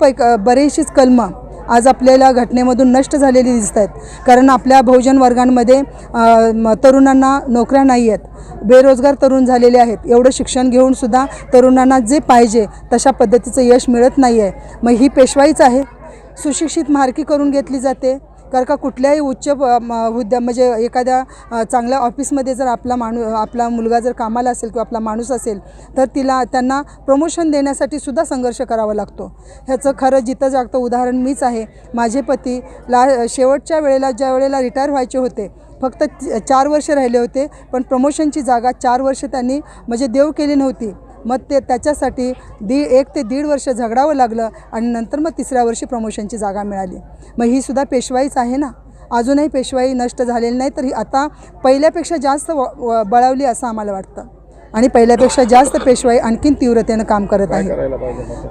पैक बरेचशीच कलमं आज आपल्याला घटनेमधून नष्ट झालेली दिसत आहेत. कारण आपल्या बहुजन वर्गांमध्ये तरुणांना नोकऱ्या नाही आहेत. बेरोजगार तरुण झालेले आहेत. एवढं शिक्षण घेऊनसुद्धा तरुणांना जे पाहिजे तशा पद्धतीचं यश मिळत नाही आहे मग ही पेशवाईच आहे? सुशिक्षित मार्की करून घेतली जाते. कारण का कुठल्याही उच्च प- हुद्या म्हणजे एखाद्या चांगल्या ऑफिसमध्ये जर आपला माणू आपला मुलगा जर कामाला असेल किंवा आपला माणूस असेल तर तिला त्यांना प्रमोशन देण्यासाठी सुद्धा संघर्ष करावा लागतो. ह्याचं खरं जिथं जागतं उदाहरण मीच आहे. माझे पती ला शेवटच्या वेळेला ज्या वेळेला रिटायर व्हायचे होते फक्त चार वर्ष राहिले होते पण प्रमोशनची जागा चार वर्ष त्यांनी म्हणजे देव केली नव्हती. मग ते त्याच्यासाठी दी एक ते दीड वर्ष झगडावं लागलं आणि नंतर मग तिसऱ्या वर्षी प्रमोशनची जागा मिळाली. मग ही सुद्धा पेशवाईच आहे ना? अजूनही पेशवाई नष्ट झालेली नाही तर ही आता पहिल्यापेक्षा जास्त बळावली असं आम्हाला वाटतं. आणि पहिल्यापेक्षा जास्त पेशवाई आणखीन तीव्रतेनं काम करत आहे.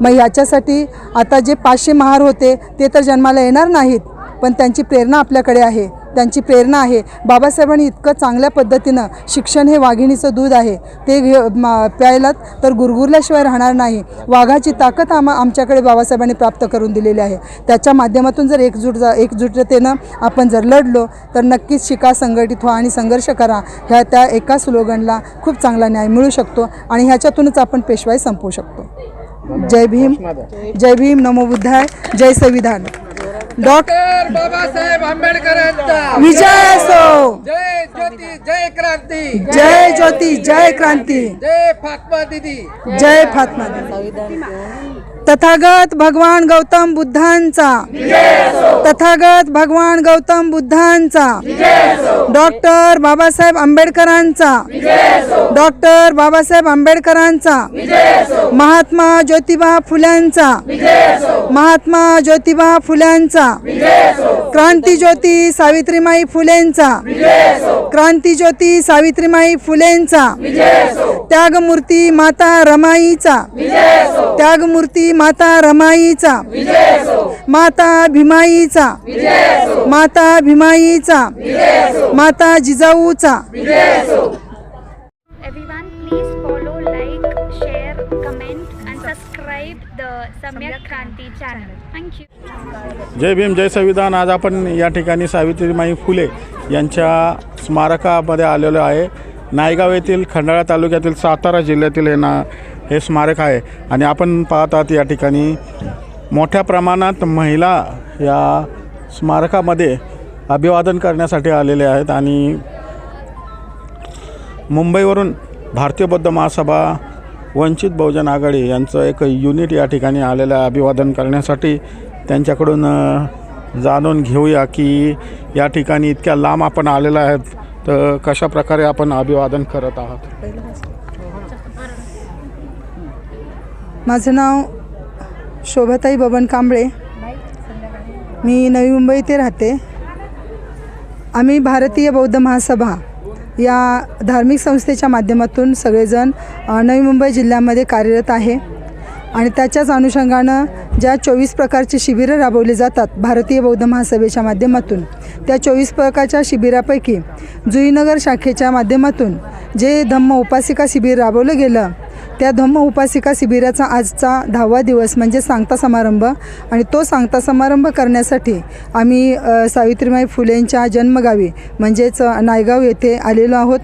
मग? ह्याच्यासाठी आता जे पाचशे महार होते ते तर जन्माला येणार नाहीत पण त्यांची प्रेरणा आपल्याकडे आहे. त्यांची प्रेरणा आहे. बाबासाहेबांनी इतकं चांगल्या पद्धतीनं शिक्षण हे वाघिणीचं दूध आहे. ते घे प्यायलात तर गुरगुरल्याशिवाय राहणार नाही. वाघाची ताकद आम आमच्याकडे बाबासाहेबांनी प्राप्त करून दिलेली आहे. त्याच्या माध्यमातून जर एकजूट जा एकजुटतेनं आपण जर लढलो तर नक्कीच शिका संघटित व्हा आणि संघर्ष करा. ह्या त्या एका स्लोगनला खूप चांगला न्याय मिळू शकतो आणि ह्याच्यातूनच आपण पेशवाई संपवू शकतो. जय भीम. जय भीम. नमो बुद्धाय. जय संविधान. डॉक्टर बाबासाहेब आंबेडकरांचा. विजय असो. जय ज्योती जय क्रांती. जय ज्योती जय क्रांती. जय फात्मा दिदी. जय फात्मा तथागत भगवान गौतम बुद्धांचा. तथागत भगवान गौतम बुद्धांचा. डॉक्टर बाबासाहेब आंबेडकरांचा. डॉक्टर बाबासाहेब आंबेडकरांचा. महात्मा ज्योतिबा फुल्यांचा. महात्मा ज्योतिबा फुल्यांचा. क्रांती ज्योती सावित्रीमाई फुलेंचा. क्रांती ज्योती सावित्रीमाई फुलेंचा. त्यागमूर्ती माता रमाईचा. त्यागमूर्ती माता रमाईचा. माता भीमाईचा. माता भीमाईचा. माता जिजाऊचा. Samyak Kranti channel. Thank you. जय भीम जय संविधान. आज आपण या ठिकाणी सावित्रीमाई फुले यांच्या स्मारकामध्ये आलेलो आहे. नायगाव येथील खंडाळा तालुक्यातील सातारा जिल्ह्यातील हे ना हे स्मारक आहे. आणि आपण पाहत आहात या ठिकाणी मोठ्या प्रमाणात महिला या स्मारकामध्ये अभिवादन करण्यासाठी आलेले आहेत. आणि मुंबईवरून भारतीय बौद्ध महासभा वंचित बहुजन आघाडी यांचं एक युनिट या ठिकाणी आलेलं आहे अभिवादन करण्यासाठी. त्यांच्याकडून जाणून घेऊया की या ठिकाणी इतक्या लांब आपण आलेला आहेत तर कशा प्रकारे आपण अभिवादन करत आहात? माझं नाव शोभाताई बबन कांबळे. मी नवी मुंबई ते राहते. आम्ही भारतीय बौद्ध महासभा या धार्मिक संस्थेच्या माध्यमातून सगळेजण नवी मुंबई जिल्ह्यामध्ये कार्यरत आहे. आणि त्याच्याच अनुषंगानं ज्या चोवीस प्रकारची शिबिरं राबवली जातात भारतीय बौद्ध महासभेच्या माध्यमातून त्या चोवीस प्रकारच्या शिबिरापैकी जुईनगर शाखेच्या माध्यमातून जे धम्म उपासिका शिबिर राबवलं गेलं त्या धम्म उपासिका शिबिराचा आजचा दहावा दिवस म्हणजे सांगता समारंभ. आणि तो सांगता समारंभ करण्यासाठी आम्ही सावित्रीबाई फुलेंच्या जन्मगावी म्हणजेच नायगाव येथे आलेलो आहोत.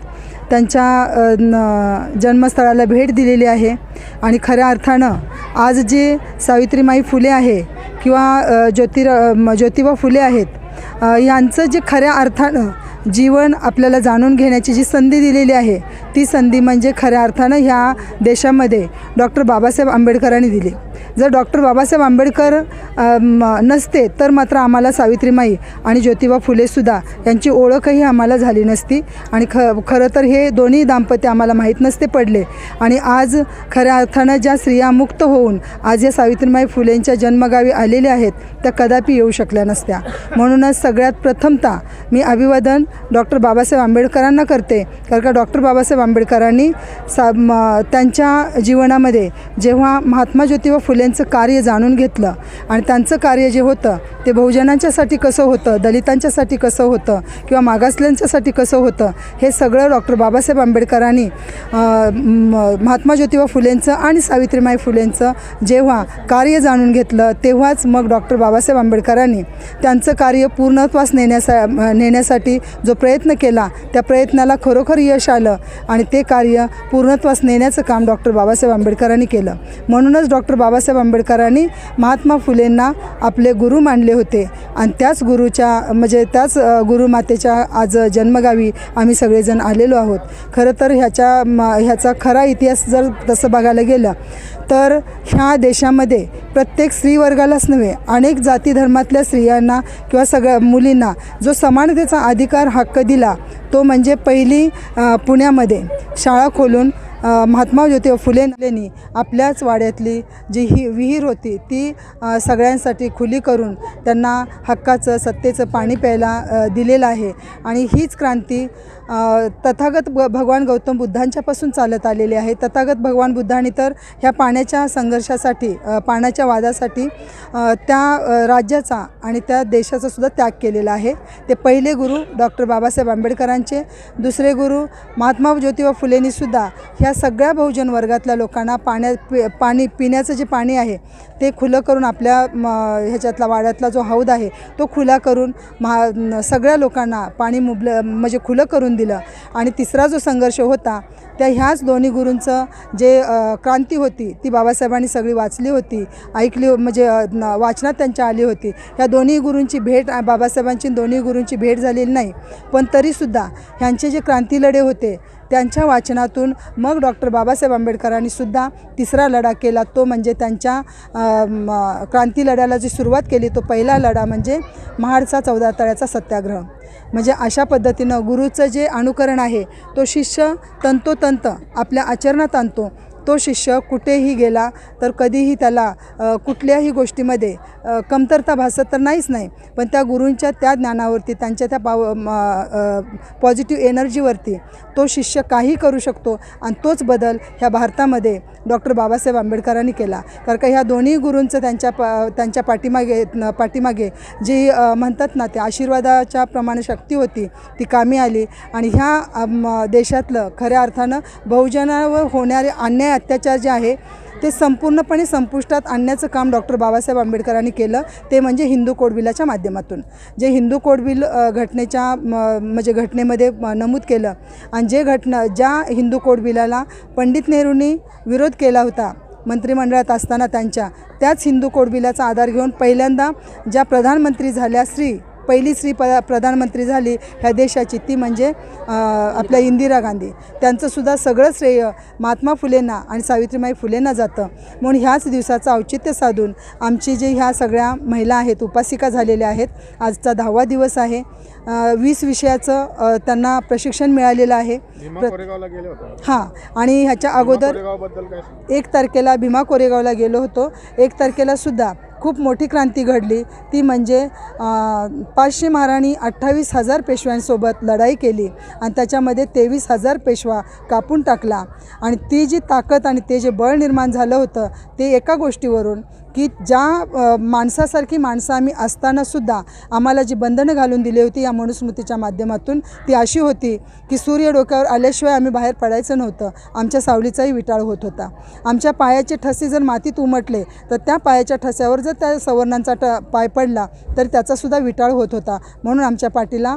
त्यांच्या न जन्मस्थळाला भेट दिलेली आहे. आणि खऱ्या अर्थानं आज जे सावित्रीमाई फुले आहे किंवा ज्योतिर ज्योतिबा फुले आहेत यांचं जे खऱ्या अर्थानं जीवन आपल्याला जाणून घेण्याची जी संधी दिलेली आहे ती संधी म्हणजे खऱ्या अर्थानं ह्या देशामध्ये डॉक्टर बाबासाहेब आंबेडकरांनी दिली. जर डॉक्टर बाबासाहेब आंबेडकर म- नसते तर मात्र आम्हाला सावित्रीमाई आणि ज्योतिबा फुलेसुद्धा यांची ओळखही आम्हाला झाली नसती. आणि ख खरं तर हे दोन्ही दाम्पत्य आम्हाला माहीत नसते पडले. आणि आज खऱ्या अर्थानं ज्या स्त्रिया मुक्त होऊन आज या सावित्रीमाई फुलेंच्या जन्मगावी आलेल्या आहेत त्या कदापि येऊ शकल्या नसत्या. म्हणूनच सगळ्यात प्रथमतः मी अभिवादन डॉक्टर बाबासाहेब आंबेडकरांना करते. कारण का डॉक्टर बाबासाहेब आंबेडकरांनी सा म- त्यांच्या जीवनामध्ये जेव्हा महात्मा ज्योतिबा फुले फुलेंचं कार्य जाणून घेतलं आणि त्यांचं कार्य जे होतं ते बहुजनांच्यासाठी कसं होतं दलितांच्यासाठी कसं होतं किंवा मागासल्यांच्यासाठी कसं होतं हे सगळं डॉक्टर बाबासाहेब आंबेडकरांनी म- महात्मा ज्योतिबा फुलेंचं आणि सावित्रीमाई फुलेंचं जेव्हा कार्य जाणून घेतलं तेव्हाच मग डॉक्टर बाबासाहेब आंबेडकरांनी त्यांचं कार्य पूर्णत्वास नेण्यासा नेण्यासाठी जो प्रयत्न केला त्या प्रयत्नाला खरोखर यश आलं आणि ते कार्य पूर्णत्वास नेण्याचं काम डॉक्टर बाबासाहेब आंबेडकरांनी केलं. म्हणूनच डॉक्टर बाबासाहेब आंबेडकरांनी महात्मा फुलेंना आपले गुरु मानले होते. आणि त्याच गुरुच्या म्हणजे त्याच गुरुमातेच्या आज जन्मगावी आम्ही सगळेजण आलेलो आहोत. खरं तर ह्याच्या ह्याचा खरा इतिहास जर तसं बघायला गेलं तर ह्या देशामध्ये प्रत्येक स्त्रीवर्गालाच नव्हे अनेक जाती धर्मातल्या स्त्रियांना किंवा सगळ्या मुलींना जो समानतेचा अधिकार हक्क दिला तो म्हणजे पहिली पुण्यामध्ये शाळा खोलून महात्मा ज्योतिबा फुले फुलेंनी आपल्याच वाड्यातली जी ही विहीर होती ती सगळ्यांसाठी खुली करून त्यांना हक्काचं सत्तेचं पाणी प्यायला दिलेलं आहे. आणि हीच क्रांती तथागत ब भगवान गौतम बुद्धांच्यापासून चालत आलेली आहे. तथागत भगवान बुद्धांनी तर ह्या पाण्याच्या संघर्षासाठी पाण्याच्या वादासाठी त्या राज्याचा आणि त्या देशाचा सुद्धा त्याग केलेला आहे. ते पहिले गुरु डॉक्टर बाबासाहेब आंबेडकरांचे दुसरे गुरु महात्मा ज्योतिबा फुलेंनीसुद्धा ह्या ह्या सगळ्या बहुजन वर्गातल्या लोकांना पाण्या पि पाणी पिण्याचं जे पाणी आहे ते खुलं करून आपल्या म ह्याच्यातला वाड्यातला जो हौद आहे तो खुला करून महा सगळ्या लोकांना पाणी मुबलं म्हणजे खुलं करून दिलं. आणि तिसरा जो संघर्ष होता त्या ह्याच दोन्ही गुरूंचं जे क्रांती होती ती बाबासाहेबांनी सगळी वाचली होती ऐकली म्हणजे न- वाचनात त्यांच्या आली होती. ह्या दोन्ही गुरूंची भेट बाबासाहेबांची दोन्ही गुरूंची भेट झालेली नाही. पण तरीसुद्धा ह्यांचे जे क्रांती लढे होते त्यांच्या वाचनातून मग डॉक्टर बाबासाहेब आंबेडकरांनी सुद्धा तिसरा लढा केला. तो म्हणजे त्यांच्या क्रांती लढ्याला जी सुरुवात केली तो पहिला लढा म्हणजे महाडचा चौदा तळ्याचा सत्याग्रह. म्हणजे अशा पद्धतीनं गुरुचं जे अनुकरण आहे तो शिष्य तंतोतंत आपल्या आचरणात आणतो. तो शिष्य कुठेही गेला तर कधीही त्याला कुठल्याही गोष्टीमध्ये कमतरता भासत तर नाहीच नाही. पण त्या गुरूंच्या त्या ज्ञानावरती त्यांच्या त्या पाव पॉझिटिव्ह एनर्जीवरती तो शिष्य काही करू शकतो. आणि तोच बदल ह्या भारतामध्ये डॉक्टर बाबासाहेब आंबेडकरांनी केला. कारण का ह्या दोन्ही गुरूंचं त्यांच्या पा त्यांच्या पाठीमागे पाठीमागे जी म्हणतात ना ते आशीर्वादाच्या प्रमाणे शक्ती होती ती कामी आली. आणि ह्या देशातलं खऱ्या अर्थानं बहुजनावर होणारे अन्याय अत्याचार जे आहे ते संपूर्णपणे संपुष्टात आणण्याचं काम डॉक्टर बाबासाहेब आंबेडकरांनी केलं. ते म्हणजे हिंदू कोडविलाच्या माध्यमातून. जे हिंदू कोडविल घटनेच्या म्हणजे घटनेमध्ये नमूद केलं आणि जे घटना ज्या हिंदू कोडविलाला पंडित नेहरूंनी विरोध केला होता मंत्रिमंडळात असताना त्यांच्या त्याच हिंदू कोडविलाचा आधार घेऊन पहिल्यांदा ज्या प्रधानमंत्री झाल्या श्री पहिली स्त्री प प्रधानमंत्री झाली ह्या देशाची ती म्हणजे आपल्या इंदिरा गांधी. त्यांचंसुद्धा सगळं श्रेय महात्मा फुलेंना आणि सावित्रीमाई फुलेंना जातं. म्हणून ह्याच दिवसाचं औचित्य साधून आमची जे ह्या सगळ्या महिला आहेत उपासिका झालेल्या आहेत आजचा दहावा दिवस आहे. वीस विषयाचं त्यांना प्रशिक्षण मिळालेलं आहे. हां आणि ह्याच्या अगोदर? एक तारखेला भीमा कोरेगावला गेलो होतो. एक तारखेला सुद्धा खूप मोठी क्रांती घडली. ती म्हणजे पाचशे महाराणी अठ्ठावीस हजार पेशव्यांसोबत लढाई केली आणि त्याच्यामध्ये तेवीस हजार पेशवा कापून टाकला. आणि ती जी ताकद आणि ते जे बळ निर्माण झालं होतं ते एका गोष्टीवरून की ज्या माणसासारखी माणसं आम्ही असतानासुद्धा आम्हाला जी बंधनं घालून दिली होती या मनुस्मृतीच्या माध्यमातून ती अशी होती की सूर्य डोक्यावर आल्याशिवाय आम्ही बाहेर पडायचं नव्हतं. आमच्या सावलीचाही विटाळ होत होता. आमच्या पायाचे ठसे जर मातीत उमटले तर त्या पायाच्या ठस्यावर जर त्या सवर्णांचा ट पाय पडला तर त्याचासुद्धा विटाळ होत होता. म्हणून आमच्या पाठीला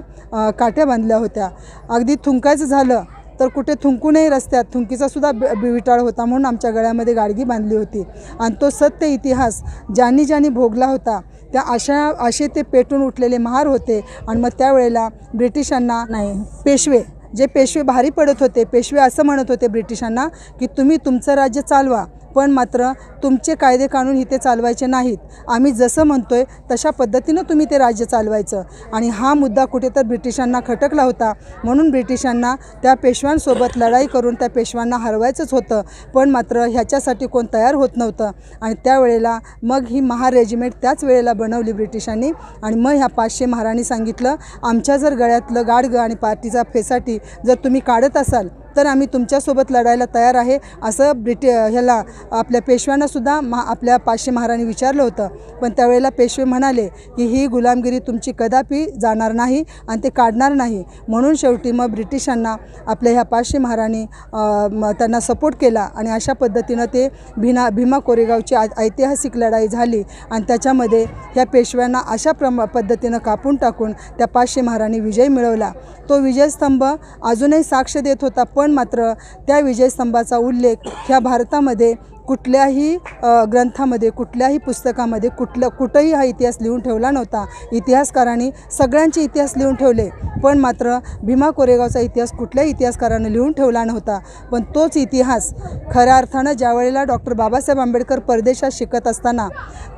काट्या बांधल्या होत्या. अगदी थुंकायचं झालं तर कुठे थुंकूनही रस्त्यात. थुंकीचा सुद्धा बि बिविटाळ होता म्हणून आमच्या गळ्यामध्ये गाडगी बांधली होती. आणि तो सत्य इतिहास ज्यांनी ज्यांनी भोगला होता त्या अशा असे ते पेटून उठलेले महार होते. आणि मग त्यावेळेला ब्रिटिशांना नाही. पेशवे जे पेशवे भारी पडत होते पेशवे असं म्हणत होते ब्रिटिशांना की तुम्ही तुमचं राज्य चालवा. पण मात्र तुमचे कायदे कानून इथे चालवायचे नाहीत. आम्ही जसं म्हणतो आहे तशा पद्धतीनं तुम्ही ते राज्य चालवायचं. आणि हा मुद्दा कुठे तर ब्रिटिशांना खटकला होता. म्हणून ब्रिटिशांना त्या पेशव्यांसोबत लढाई करून त्या पेशव्यांना हरवायचंच होतं. पण मात्र ह्याच्यासाठी कोण तयार होत नव्हतं. आणि त्यावेळेला मग ही महा रेजिमेंट त्याच वेळेला बनवली ब्रिटिशांनी. आणि मग ह्या पाचशे महाराणी सांगितलं आमच्या जर गळ्यातलं गाडगं आणि पार्टीचा फेसाटी जर तुम्ही काढत असाल तर आम्ही तुमच्यासोबत लढायला तयार आहे. असं ब्रिटि ह्याला आपल्या पेशव्यांनासुद्धा महा आपल्या पाचशे महाराणी विचारलं होतं. पण त्यावेळेला पेशवे म्हणाले की ही गुलामगिरी तुमची कदापि जाणार नाही आणि ते काढणार नाही. म्हणून शेवटी मग ब्रिटिशांना आपल्या ह्या पाचशे महाराणी त्यांना सपोर्ट केला आणि अशा पद्धतीनं ते भीना भीमा कोरेगावची ऐतिहासिक लढाई झाली आणि त्याच्यामध्ये ह्या पेशव्यांना अशा प्रम पद्धतीनं कापून टाकून त्या पाचशे महाराणी विजय मिळवला. तो विजयस्तंभ अजूनही साक्ष देत होता पण पण मात्र त्या विजयस्तंभाचा उल्लेख ह्या भारतामध्ये कुठल्याही ग्रंथामध्ये कुठल्याही पुस्तकामध्ये कुठलं कुठंही हा इतिहास लिहून ठेवला नव्हता. इतिहासकारांनी सगळ्यांचे इतिहास लिहून ठेवले. पण मात्र भीमा कोरेगावचा इतिहास कुठल्याही इतिहासकारानं लिहून ठेवला नव्हता. पण तोच इतिहास खऱ्या अर्थानं ज्यावेळेला डॉक्टर बाबासाहेब आंबेडकर परदेशात शिकत असताना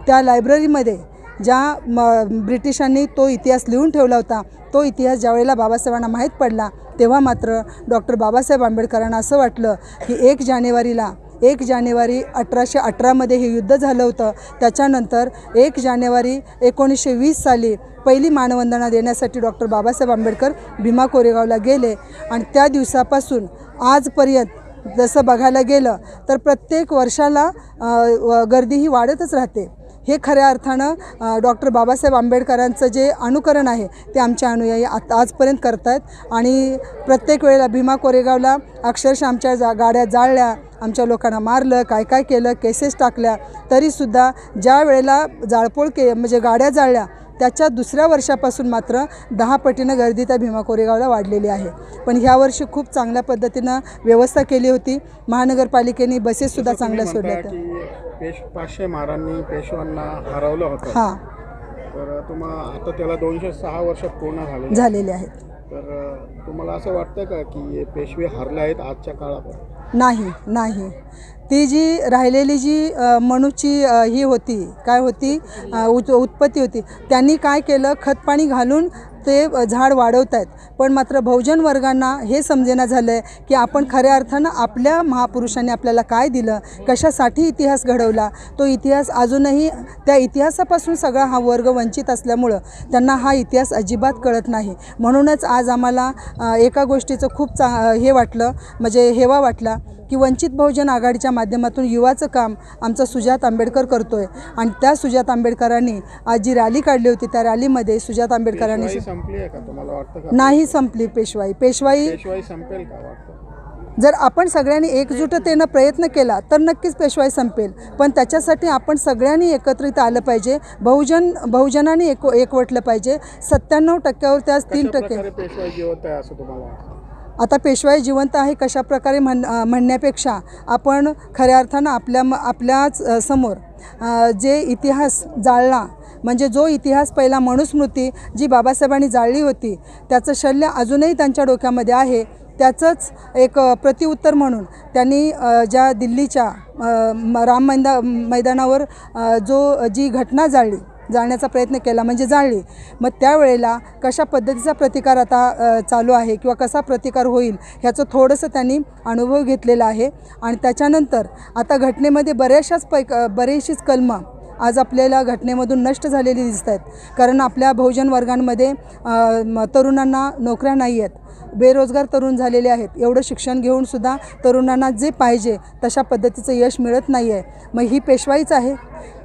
त्या लायब्ररीमध्ये ज्या म ब्रिटिशांनी तो इतिहास लिहून ठेवला होता तो इतिहास ज्यावेळेला बाबासाहेबांना माहीत पडला तेव्हा मात्र डॉक्टर बाबासाहेब आंबेडकरांना असं वाटलं की एक जानेवारीला एक जानेवारी अठराशे अठरामध्ये हे युद्ध झालं होतं. त्याच्यानंतर एक जानेवारी एकोणीसशे वीस साली पहिली मानवंदना देण्यासाठी डॉक्टर बाबासाहेब आंबेडकर भीमा कोरेगावला गेले. आणि त्या दिवसापासून आजपर्यंत जसं बघायला गेलं तर प्रत्येक वर्षाला गर्दी ही वाढतच राहते. हे खऱ्या अर्थानं डॉक्टर बाबासाहेब आंबेडकरांचं जे अनुकरण आहे ते आमच्या अनुयायी आता आजपर्यंत करत आहेत आणि प्रत्येक वेळेला भीमा कोरेगावला अक्षरशः आमच्या जा गाड्या जाळल्या आमच्या लोकांना मारलं काय काय केलं केसेस टाकल्या तरीसुद्धा ज्या वेळेला जाळपोळ के म्हणजे गाड्या जाळल्या त्याच्या दुसऱ्या वर्षापासून मात्र दहा पटीनं गर्दी त्या भीमा कोरेगावला वाढलेली आहे. पण ह्या वर्षी खूप चांगल्या पद्धतीनं व्यवस्था केली होती. महानगरपालिकेने बसेससुद्धा चांगल्या सोडल्या होत्या. पाचशे महारांनी पेशवांना हरवलं होतं. हां. तर तुम्हाला आता त्याला दोनशे सहा वर्ष पूर्ण झाले झालेले आहेत. तर तुम्हाला असं वाटतं का की हे पेशवे हरले आहेत आजच्या काळात? नाही नाही. ती जी राहिलेली जी अ, मनुची ही होती काय होती उत उत्पत्ती होती त्यांनी काय केलं? खतपाणी घालून ते झाड वाढवत आहेत पण मात्र बहुजन वर्गांना हे समजेना झालं आहे की आपण खऱ्या अर्थानं आपल्या महापुरुषांनी आपल्याला काय दिलं? कशासाठी इतिहास घडवला? तो इतिहास अजूनही त्या इतिहासापासून सगळा हा वर्ग वंचित असल्यामुळं त्यांना हा इतिहास अजिबात कळत नाही. म्हणूनच आज आम्हाला एका गोष्टीचं खूप चा हे वाटलं म्हणजे हेवा वाटला की वंचित बहुजन आघाडीच्या माध्यमातून युवाचं काम आमचा सुजात आंबेडकर करतो आहे आणि त्या सुजात आंबेडकरांनी आज जी रॅली काढली होती त्या रॅलीमध्ये सुजात आंबेडकरांनी नाही संपली पेशवाई. पेशवाई संपेल का जर आपण सगळ्यांनी एकजुटतेनं प्रयत्न केला तर नक्कीच पेशवाई संपेल. पण त्याच्यासाठी आपण सगळ्यांनी एकत्रित आलं पाहिजे. बहुजन बहुजनांनी एक एकवटलं पाहिजे. सत्त्याण्णव टक्क्यावर त्याच तीन टक्के आता पेशवाई जिवंत आहे कशाप्रकारे म्हण म्हणण्यापेक्षा आपण खऱ्या अर्थानं आपल्या आपल्याच समोर जे इतिहास जाळला म्हणजे जो इतिहास पहिला मनुस्मृती जी बाबासाहेबांनी जाळली होती त्याचं शल्य अजूनही त्यांच्या डोक्यामध्ये आहे. त्याचंच एक प्रतिउत्तर म्हणून त्यांनी ज्या दिल्लीच्या राम मैदा मैदानावर जो जी घटना जाळली जाळण्याचा प्रयत्न केला म्हणजे जाळली. मग त्यावेळेला कशा पद्धतीचा प्रतिकार आता चालू आहे किंवा कसा प्रतिकार होईल ह्याचं थोडंसं त्यांनी अनुभव घेतलेला आहे. आणि त्याच्यानंतर आता घटनेमध्ये बऱ्याचशाच पैक बरीचशीच कलमं आज आपल्याला घटनेमधून नष्ट झालेली दिसत आहेत. कारण आपल्या बहुजन वर्गांमध्ये तरुणांना नोकऱ्या नाही आहेत. बेरोजगार तरुण झालेले आहेत. एवढं शिक्षण घेऊनसुद्धा तरुणांना जे पाहिजे तशा पद्धतीचं यश मिळत नाही आहे मग ही पेशवाईच आहे?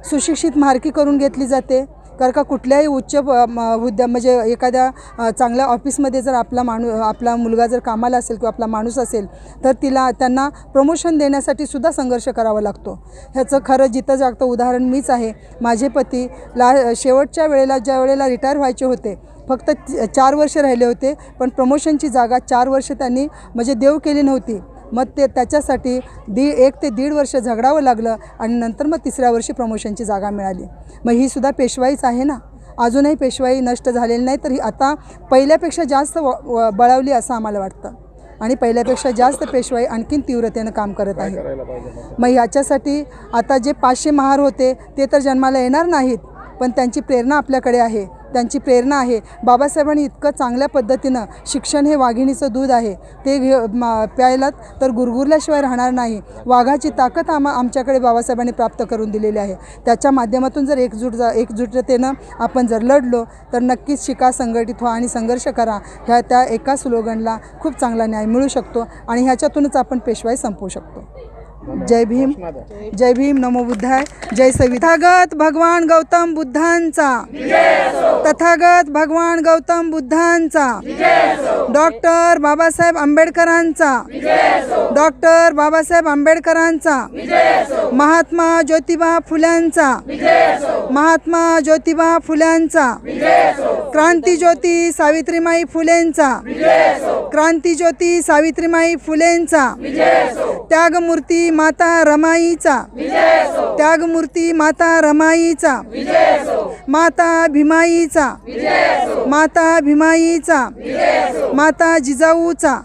सुशिक्षित मार्की करून घेतली जाते. कारण का कुठल्याही उच्च हुद्या म्हणजे एखाद्या चांगल्या ऑफिसमध्ये जर आपला माणू आपला मुलगा जर कामाला असेल किंवा आपला माणूस असेल तर तिला त्यांना प्रमोशन देण्यासाठी सुद्धा संघर्ष करावा लागतो. ह्याचं खरं जिथं जागतं उदाहरण मीच आहे. माझे पती ला शेवटच्या वेळेला ज्या वेळेला रिटायर व्हायचे होते फक्त चार वर्ष राहिले होते पण प्रमोशनची जागा चार वर्ष त्यांनी म्हणजे देव केली नव्हती. मग ते त्याच्यासाठी दी एक ते दीड वर्ष झगडावं लागलं आणि नंतर मग तिसऱ्या वर्षी प्रमोशनची जागा मिळाली. मग ही सुद्धा पेशवाईच आहे ना? अजूनही पेशवाई नष्ट झालेली नाही तर ही आता पहिल्यापेक्षा जास्त व व- बळावली असं आम्हाला वाटतं. आणि पहिल्यापेक्षा जास्त पेशवाई आणखीन तीव्रतेनं काम करत आहे. मग? मग याच्यासाठी आता जे पाचशे महार होते ते तर जन्माला येणार नाहीत पण त्यांची प्रेरणा आपल्याकडे आहे. त्यांची प्रेरणा आहे. बाबासाहेबांनी इतकं चांगल्या पद्धतीनं शिक्षण हे वाघिणीचं दूध आहे. ते घे मा प्यायलात तर गुरगुरल्याशिवाय राहणार नाही. वाघाची ताकद आमा आमच्याकडे बाबासाहेबांनी प्राप्त करून दिलेली आहे. त्याच्या माध्यमातून जर एकजूट जा एकजुटतेनं आपण जर लढलो तर नक्कीच शिका संघटित व्हा आणि संघर्ष करा. ह्या त्या एका स्लोगनला खूप चांगला न्याय मिळू शकतो आणि ह्याच्यातूनच आपण पेशवाई संपवू शकतो. जय भीम. जय भीम नमो बुद्धाय. जय सवि तथागत भगवान गौतम बुद्धांचा. तथागत भगवान गौतम बुद्धांचा. डॉक्टर बाबासाहेब आंबेडकरांचा. डॉक्टर बाबासाहेब आंबेडकरांचा. महात्मा ज्योतिबा फुल्यांचा. महात्मा ज्योतिबा फुल्यांचा. क्रांतीज्योती सावित्रीमाई फुलेंचा. क्रांतीज्योती सावित्रीमाई फुलेंचा. त्यागमूर्ती माता रमाईचा. त्यागमूर्ती माता रमाईचा. माता भीमाईचा. माता भीमाईचा. माता जिजाऊचा.